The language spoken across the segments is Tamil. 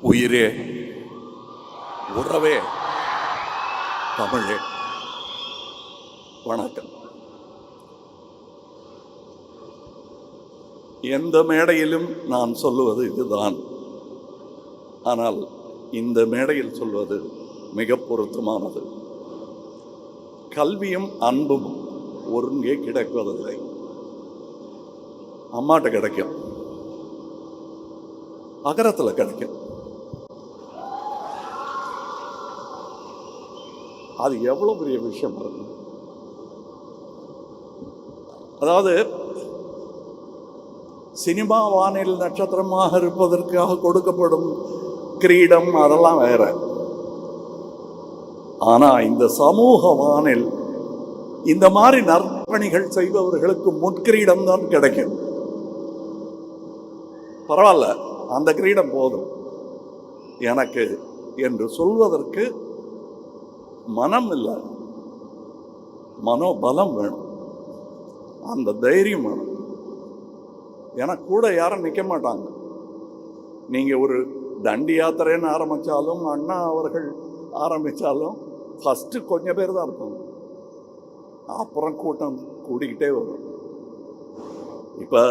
உயிரே உறவே தமிழே. வணக்கம். எந்த மேடையிலும் நான் சொல்லுவது இதுதான். ஆனால் இந்த மேடையில் சொல்வது மிக பொருத்தமானது. கல்வியும் அன்பும் ஒருங்கே கிடைப்பதில்லை அம்மாட்ட கிடைக்கும். அகரத்தில் கிடைக்கும். அது எவ்வளோ பெரிய விஷயம் பாருங்க அதாவது சினிமா வானில் நட்சத்திரமாக இருப்பதற்காக கொடுக்கப்படும் கிரீடம் அதெல்லாம் வேற. ஆனா இந்த சமூக வானில் இந்த மாதிரி நற்பணிகள் செய்பவர்களுக்கு முற்கிரீடம் தான் கிடைக்கும். பரவாயில்ல அந்த கிரீடம் போதும். எனக்கு என்று சொல்வதற்கு மனம் இல்லை மனோபலம் வேணும். அந்த தைரியம் வேணும். ஏன்னா கூட யாரும் நிற்க மாட்டாங்க. நீங்கள் ஒரு தண்டி யாத்திரைன்னு ஆரம்பித்தாலும் அண்ணா அவர்கள் ஆரம்பித்தாலும் ஃபஸ்ட்டு கொஞ்சம் பேர் தான் இருப்பாங்க. அப்புறம் கூட்டம் கூடிக்கிட்டே வரும். இப்போ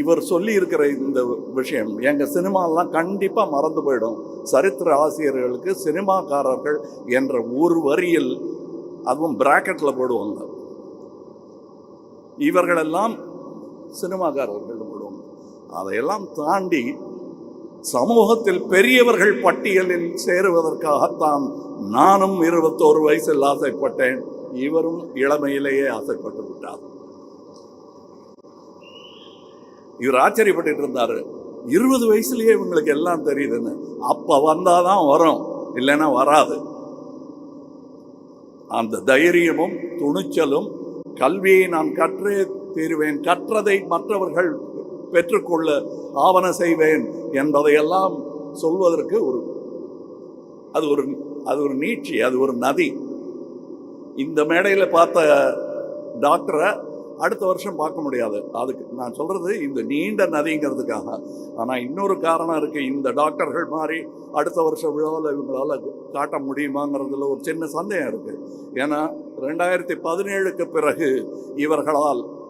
இவர் சொல்லி இருக்கிற இந்த விஷயம் எங்கள் சினிமாலாம் கண்டிப்பாக மறந்து போயிடும். சரித்திர ஆசிரியர்களுக்கு சினிமாக்காரர்கள் என்ற ஒரு வரியில் அதுவும் பிராக்கெட்டில் போடுவாங்க. இவர்களெல்லாம் சினிமாக்காரர்கள் போடுவாங்க. அதையெல்லாம் தாண்டி சமூகத்தில் பெரியவர்கள் பட்டியலில் சேருவதற்காகத்தான் நானும் இருபத்தோரு வயசில் ஆசைப்பட்டேன். இவரும் இளமையிலேயே ஆசைப்பட்டு விட்டார். இவர் ஆச்சரியப்பட்டு இருந்தாரு. இருபது வயசுலயே இவங்களுக்கு எல்லாம் தெரியுதுன்னு. அப்ப வந்தாதான் வரும். இல்லைன்னா வராது. அந்த தைரியமும் துணிச்சலும் கல்வியை நான் கற்றே தீருவேன். கற்றதை மற்றவர்கள் பெற்றுக்கொள்ள ஆவண செய்வேன் என்பதையெல்லாம் சொல்வதற்கு ஒரு அது ஒரு அது ஒரு நீட்சி அது ஒரு நதி. இந்த மேடையில் பார்த்த டாக்டரை அடுத்த வருஷம் பார்க்க முடியாது. அதுக்கு நான் சொல்கிறது இந்த நீண்ட நதிங்கிறதுக்காக. ஆனால் இன்னொரு காரணம் இருக்குது இந்த டாக்டர்கள் மாதிரி அடுத்த வருஷம் விழாவில் இவங்களால் காட்ட முடியுமாங்கிறதுல ஒரு சின்ன சந்தேகம் இருக்குது ஏன்னா ரெண்டாயிரத்தி பதினேழுக்கு பிறகு இவர்களால்